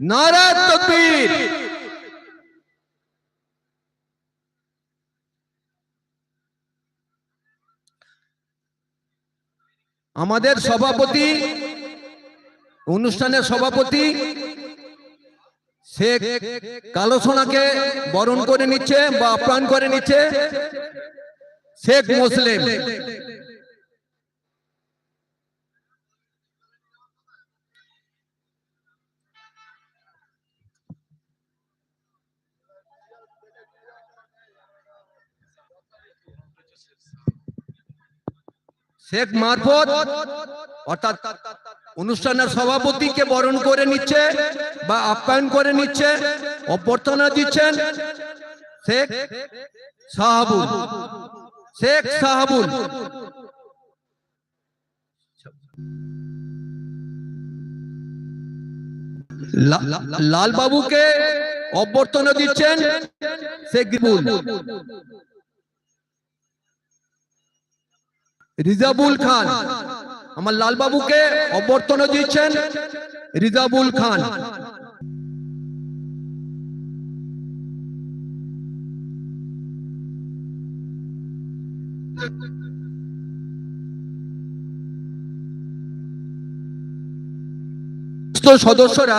নারা তকবীর। আমাদের সভাপতি, অনুষ্ঠানের সভাপতি শেখ কালো সোনাকে বরণ করে নিচ্ছে বা আপ্যায়ন করে নিচ্ছে শেখ মুসলিম। শেখ মারফত, অর্থাৎ অনুষ্ঠানের সভাপতিকে বরণ করে নিচ্ছে বা আপ্যায়ন করে নিচ্ছে, অভ্যর্থনা দিচ্ছেন শেখ সাহাবুল শেখ সাহাবুল লা- লাল বাবুকে অভ্যর্থনা দিচ্ছেন শেখ রিজাবুল খান, আমার লালবাবুকে অভ্যর্থনা দিচ্ছেন রিজাবুল খান। সদস্যরা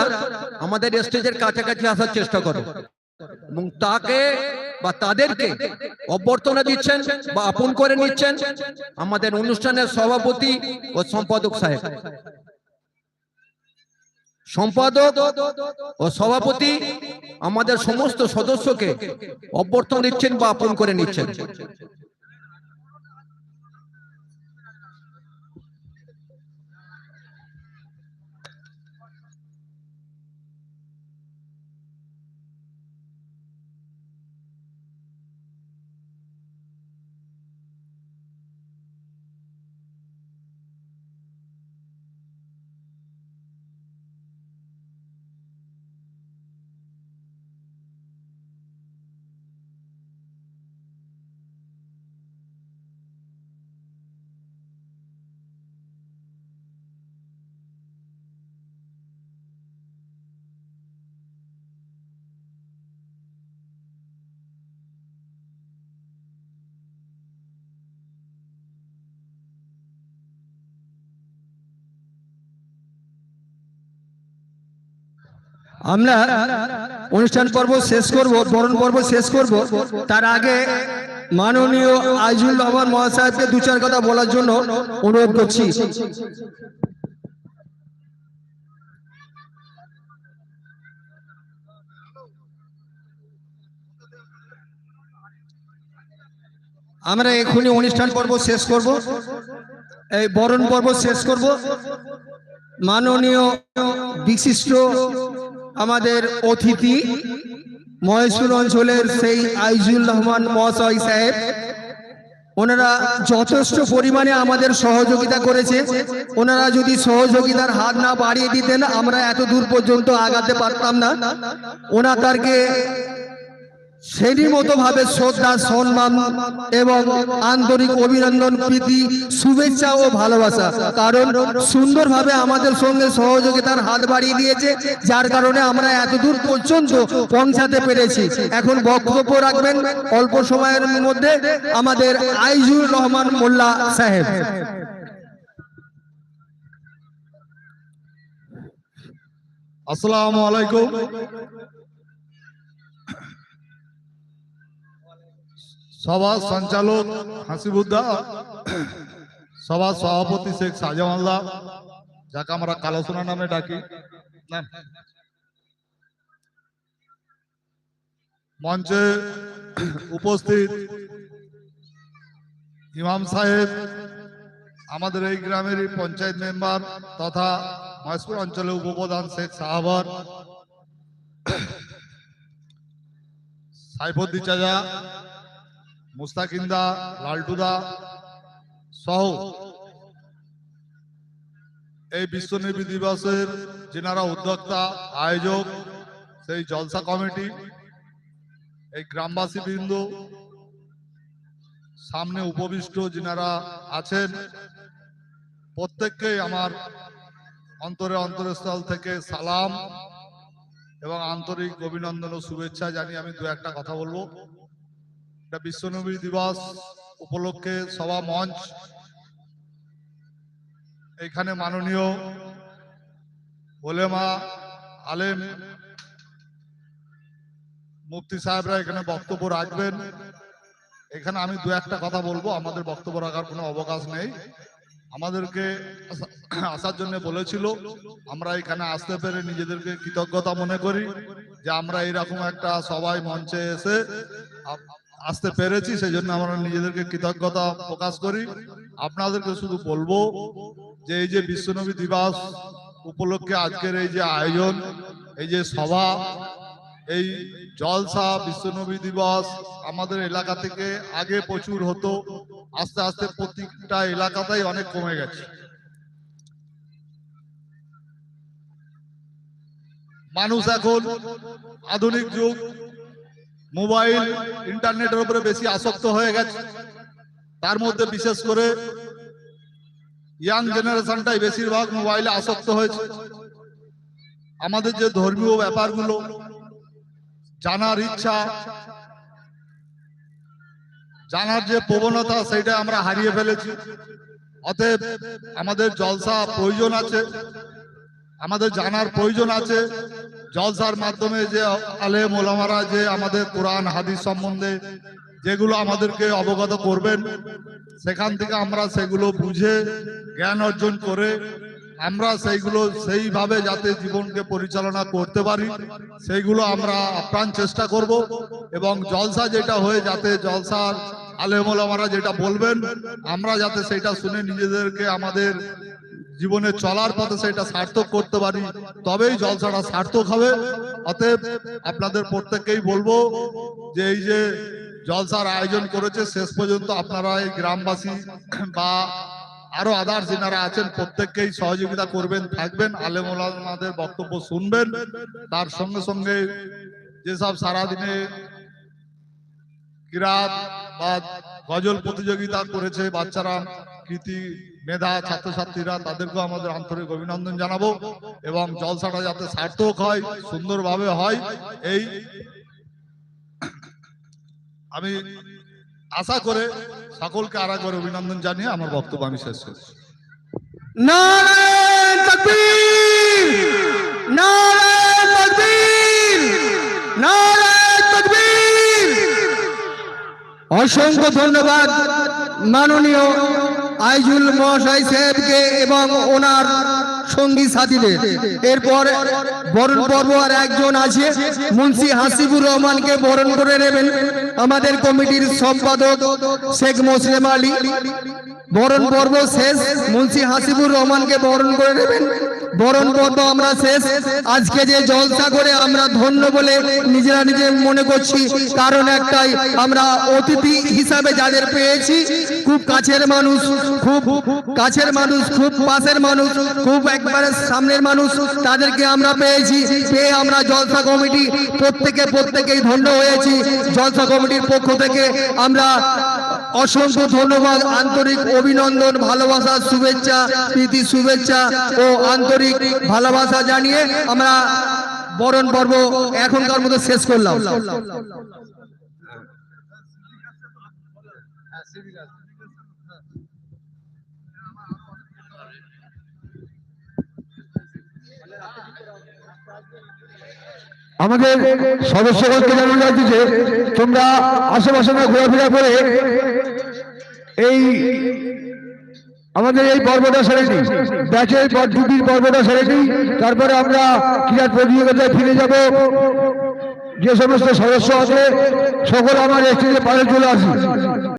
আমাদের স্টেজের কাছাকাছি আসার চেষ্টা করো। এবং তাকে বা তাদেরকে অভ্যর্থনা দিচ্ছেন বা আপন করে নিচ্ছেন আমাদের অনুষ্ঠানের সভাপতি ও সম্পাদক সাহেব। সম্পাদক ও সভাপতি আমাদের সমস্ত সদস্যকে অভ্যর্থনা দিচ্ছেন বা আপন করে নিচ্ছেন। আমরা অনুষ্ঠান পর্ব শেষ করব, বরণ পর্ব শেষ করব। তার আগে মাননীয় আইজুল রহমান মহাশয়কে দু চার কথা বলার জন্য অনুরোধ করছি। আমরা এখনই অনুষ্ঠান পর্ব শেষ করব। এই বরণ পর্ব শেষ করব। মাননীয় বিশিষ্ট আমাদের অতিথি মহেশপুর অঞ্চলের সেই আইজুল রহমান মহাশয় সাহেব, ওনারা যথেষ্ট পরিমাণে আমাদের সহযোগিতা করেছে। ওনারা যদি সহযোগিতার হাত না বাড়িয়ে দিতেন, আমরা এত দূর পর্যন্ত আগাতে পারতাম না। ওনা সেই মতো ভাবে শ্রদ্ধা, সম্মান এবং আন্তরিক অভিনন্দন, প্রীতি, শুভেচ্ছা ও ভালোবাসা। কারণ সুন্দরভাবে আমাদের সঙ্গে সহযোগিতার হাত বাড়িয়ে দিয়েছে, যার কারণে আমরা এত দূর পর্যন্ত পৌঁছাতে পেরেছি। এখন বক্তব্য রাখবেন অল্প সময়ের মধ্যে আমাদের আইজুর রহমান মোল্লা সাহেব। আসসালামু আলাইকুম। সভা সঞ্চালক হাসিবুদ্দা, সভা সভাপতি শেখ শাহজামাল্লাহ যাকে আমরা কালোসোনা নামে ডাকি মঞ্চে উপস্থিত ইমাম সাহেব, আমাদের এই গ্রামেরই পঞ্চায়েত মেম্বার তথা মহেশপুর অঞ্চলের উপপ্রধান শেখ সাহাবর সাইফুদ্দি চাজা মুস্তাকিন্দা, লালটুদা, সহ এই বিশ্ব নির্বী দিবসের যেনারা উদ্যোক্তা, আয়োজক, সেই জলসা কমিটি, এই গ্রামবাসী বিন্দু, সামনে উপবিষ্ট যিনারা আছেন, প্রত্যেককেই আমার অন্তরে অন্তরস্থল থেকে সালাম এবং আন্তরিক অভিনন্দন ও শুভেচ্ছা জানিয়ে আমি দু একটা কথা বলব। এটা বিশ্বনবী দিবস উপলক্ষে সভা মঞ্চ। এখানে মাননীয় ওলেমা আলেম মুফতি সাহেবরা এখানে বক্তব্য রাখবেন। এখানে আমি দু একটা কথা বলব, আমাদের বক্তব্য রাখার কোনো অবকাশ নেই। আমাদেরকে আসার জন্য বলেছিল, আমরা এখানে আসতে পেরে নিজেদেরকে কৃতজ্ঞতা মনে করি যে আমরা এরকম একটা সবাই মঞ্চে এসে আসতে পেরেছি সেই জন্য আমরা নিজেদেরকে কৃতজ্ঞতা প্রকাশ করি। আপনাদেরকে শুধু বলব যে এই যে বিশ্বনবী দিবস উপলক্ষে আজকের এই যে আয়োজন, এই যে সভা, এই জলসা বিশ্বনবী দিবস আমাদের এলাকা থেকে আগে প্রচুর হতো, আস্তে আস্তে প্রত্যেকটা এলাকাতেই অনেক কমে গেছে। মানুষ এখন আধুনিক যুগ মোবাইল, ইন্টারনেটের উপরে বেশি আসক্ত হয়ে গেছে। তার মধ্যে বিশেষ করে ইয়াং জেনারেশনটাই বেশিরভাগ মোবাইলে আসক্ত হয়েছে। আমাদের যে ধর্মীয় ব্যাপারগুলো, জানার ইচ্ছা, জানার যে প্রবণতা সেটা আমরা হারিয়ে ফেলেছি। অতএব আমাদের জলসা প্রয়োজন আছে, আমাদের জানার প্রয়োজন আছে। জলসার মাধ্যমে যে আলেম ওলামারা যে আমাদের কোরআন, হাদিস সম্বন্ধে যেগুলো আমাদেরকে অবগত করবেন, সেখান থেকে আমরা সেগুলো বুঝে জ্ঞান অর্জন করে আমরা সেইগুলো সেইভাবে যাতে জীবনকে পরিচালনা করতে পারি, সেইগুলো আমরা আপ্রাণ চেষ্টা করব এবং জলসা যেটা হয়ে যাতে জলসার আলেমোলামারা যেটা বলবেন, আমরা যাতে সেটা শুনে নিজেদেরকে আমাদের জীবনে চলার পথে সেটা সার্থক করতে পারি, তবেই জলসাটা সার্থক হবে। অতএব আপনাদের প্রত্যেককেই বলব যে এই যে জলসার আয়োজন করেছে, শেষ পর্যন্ত আপনারা এই গ্রামবাসী বা আরও আদার যেনারা আছেন, প্রত্যেককেই সহযোগিতা করবেন, থাকবেন আলেমাদের বক্তব্য শুনবেন। তার সঙ্গে সঙ্গে যেসব সারাদিনে কিরাত বা গজল প্রতিযোগিতা করেছে বাচ্চারা কৃতি মেধা ছাত্রছাত্রীরা তাদেরকেও আমাদের আন্তরিক অভিনন্দন জানাব এবং জলসাটা যাতে সার্থক হয়, সুন্দরভাবে হয়, এই আমি আশা করে সকলকে আর একবার অভিনন্দন জানিয়ে আমার বক্তব্য আমি শেষ করছি। অসংখ্য ধন্যবাদ, মাননীয় আইজুল মহাশয় সাহেবকে এবং ওনার সঙ্গী সাথীদের। এরপর বরণ পর্ব আর একজন আছে, মুন্সি হাসিবুর রহমানকে বরণ করে নেবেন আমাদের কমিটির সম্পাদক শেখ মোসলেম আলী। বরণ পর্ব শেষ, মুন্সি হাসিবুর রহমানকে বরণ করে নেবেন। বরণ পর্ব আমরা শেষ। আজকে যে জলসা করে আমরা ধন্য বলে নিজেরা নিজে মনে করছি, কারণ একটাই, আমরা অতিথি হিসাবে যাদের পেয়েছি, খুব কাছের মানুষ, খুব কাছের মানুষ, খুব পাশের মানুষ, খুব একবারে সামনের মানুষ, তাদেরকে আমরা পেয়েছি। পেয়ে আমরা জলসা কমিটি প্রত্যেকে প্রত্যেকেই ধন্য হয়েছি। জলসা কমিটির পক্ষ থেকে আমরা অসংখ্য ধন্যবাদ, আন্তরিক অভিনন্দন, ভালোবাসা, শুভেচ্ছা, প্রীতি, শুভেচ্ছা ও আন্তরিক ভালোবাসা জানিয়ে আমরা বরণ পর্ব এখনকার মতো শেষ করলাম। আমাদের সদস্যগণকে জানানো যাচ্ছে যে তোমরা আশেপাশে ঘোরাফেরা করে এই আমাদের এই পর্বটা সেরেছি ব্যাচের পর দুটির পর্বটা সেরেছি তারপরে আমরা ক্রীড়া প্রতিযোগিতায় ফিরে যাব। যে সমস্ত সদস্য আছে, সকল আমার স্টেজে পাশে চলে আসি